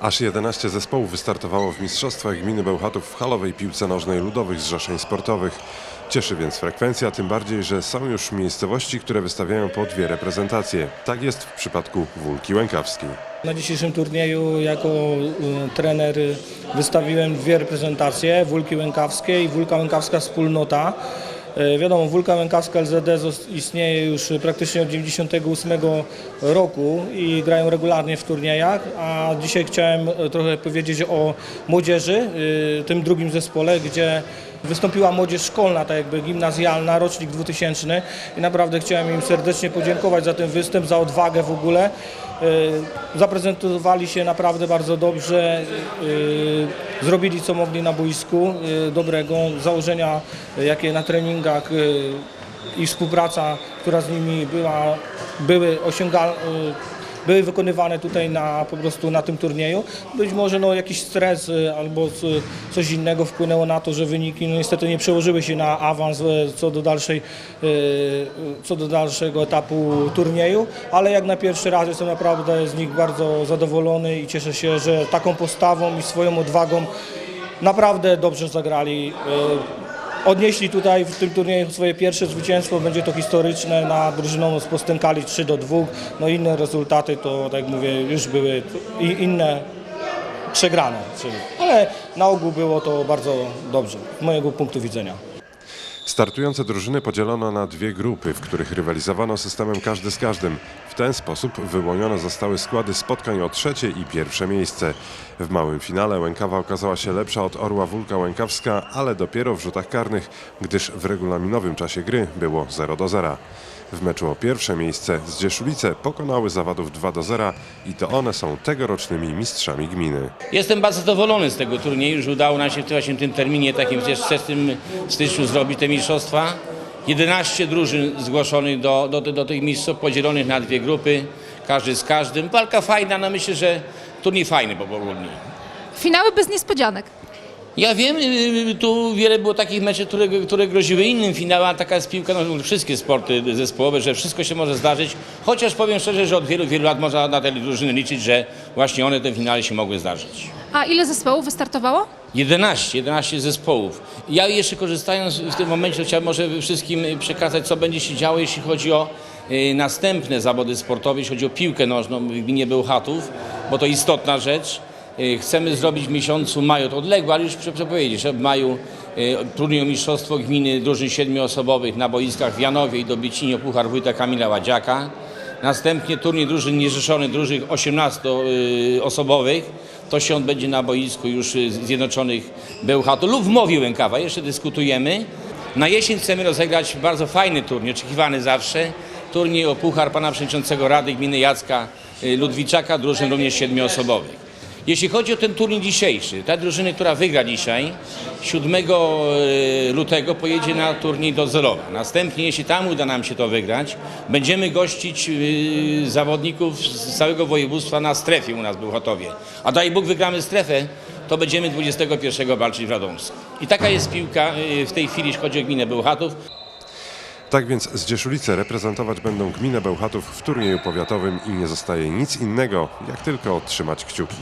Aż 11 zespołów wystartowało w Mistrzostwach Gminy Bełchatów w halowej piłce nożnej ludowych zrzeszeń sportowych. Cieszy więc frekwencja, tym bardziej, że są już miejscowości, które wystawiają po dwie reprezentacje. Tak jest w przypadku Wólki Łękawskiej. Na dzisiejszym turnieju jako y, trener wystawiłem dwie reprezentacje, Wólki Łękawskie i Wólka Łękawska Wspólnota. Y, Wiadomo, Wólka Łękawska LZD istnieje już praktycznie od 98 roku i grają regularnie w turniejach, a dzisiaj chciałem y, trochę powiedzieć o młodzieży, y, tym drugim zespole, gdzie Wystąpiła młodzież szkolna, tak jakby gimnazjalna, rocznik 2000 i naprawdę chciałem im serdecznie podziękować za ten występ, za odwagę w ogóle. Yy, Zaprezentowali się naprawdę bardzo dobrze, yy, zrobili co mogli na boisku yy, dobrego, założenia jakie na treningach i współpraca, która z nimi była, były osiągalne były wykonywane tutaj na, po prostu na tym turnieju. Być może no, jakiś stres y, albo coś innego wpłynęło na to, że wyniki no, niestety nie przełożyły się na awans y, co do, dalszej, y, co do dalszego etapu turnieju, ale jak na pierwszy raz jestem naprawdę z nich bardzo zadowolony i cieszę się, że taką postawą i swoją odwagą naprawdę dobrze zagrali. Odnieśli tutaj w tym turnieju swoje pierwsze zwycięstwo, będzie to historyczne na drużyną z Postękali 3 do 2. No inne rezultaty to, tak jak mówię, już były inne przegrane. Czyli, ale na ogół było to bardzo dobrze, z mojego punktu widzenia. Startujące drużyny podzielono na dwie grupy, w których rywalizowano systemem każdy z każdym. W ten sposób wyłonione zostały składy spotkań o trzecie i pierwsze miejsce. W małym finale Łękawa okazała się lepsza od Orła Wólka Łękawska, ale dopiero w rzutach karnych, gdyż w regulaminowym czasie gry było 0 do 0. W meczu o pierwsze miejsce Zdzieszulice pokonały zawadów 2 do 0 i to one są tegorocznymi mistrzami gminy. Jestem bardzo zadowolony z tego turnieju, że udało nam się w tym, właśnie w tym terminie takim 16 styczniu zrobić te mistrzostwa. 11 drużyn zgłoszonych do, do, do tych mistrzostw, podzielonych na dwie grupy, każdy z każdym. Walka fajna, no myślę, że turniej fajny po ogólnie. Finały bez niespodzianek. Ja wiem, y, tu wiele było takich meczów, które, które groziły innym finałem, a taka jest piłka, no, wszystkie sporty zespołowe, że wszystko się może zdarzyć. Chociaż powiem szczerze, że od wielu, wielu lat można na te drużyny liczyć, że właśnie one te finały się mogły zdarzyć. A ile zespołów wystartowało? 11, 11 zespołów. Ja jeszcze korzystając w tym momencie chciałbym może wszystkim przekazać, co będzie się działo, jeśli chodzi o y, następne zawody sportowe, jeśli chodzi o piłkę nożną w gminie Bełchatów, bo to istotna rzecz. Y, Chcemy zrobić w miesiącu maju, to odległo, ale już chcę powiedzieć, że w maju y, turniej mistrzostwo gminy drużyn siedmioosobowych na boiskach w Janowie i Dobicinie Puchar Wójta Kamila Ładziaka. Następnie turniej drużyn niezrzeszonych, drużyn 18-osobowych. To się odbędzie na boisku już y, Zjednoczonych Bełchatów lub w Mowie Łękawa. Jeszcze dyskutujemy. Na jesień chcemy rozegrać bardzo fajny turniej, oczekiwany zawsze. Turniej o Puchar Pana Przewodniczącego Rady Gminy Jacka y, Ludwiczaka, drużyn również siedmioosobowych. Jeśli chodzi o ten turniej dzisiejszy, ta drużyna, która wygra dzisiaj, 7 e, lutego pojedzie na turniej do Zorowa. Następnie, jeśli tam uda nam się to wygrać, będziemy gościć e, zawodników z całego województwa na strefie u nas w Bełchatowie. A daj Bóg wygramy strefę, to będziemy 21 walczyć w Radomsku. I taka jest piłka e, w tej chwili, jeśli chodzi o gminę Bełchatów. Tak więc Zdzieszulice reprezentować będą gminę Bełchatów w turnieju powiatowym i nie zostaje nic innego, jak tylko trzymać kciuki.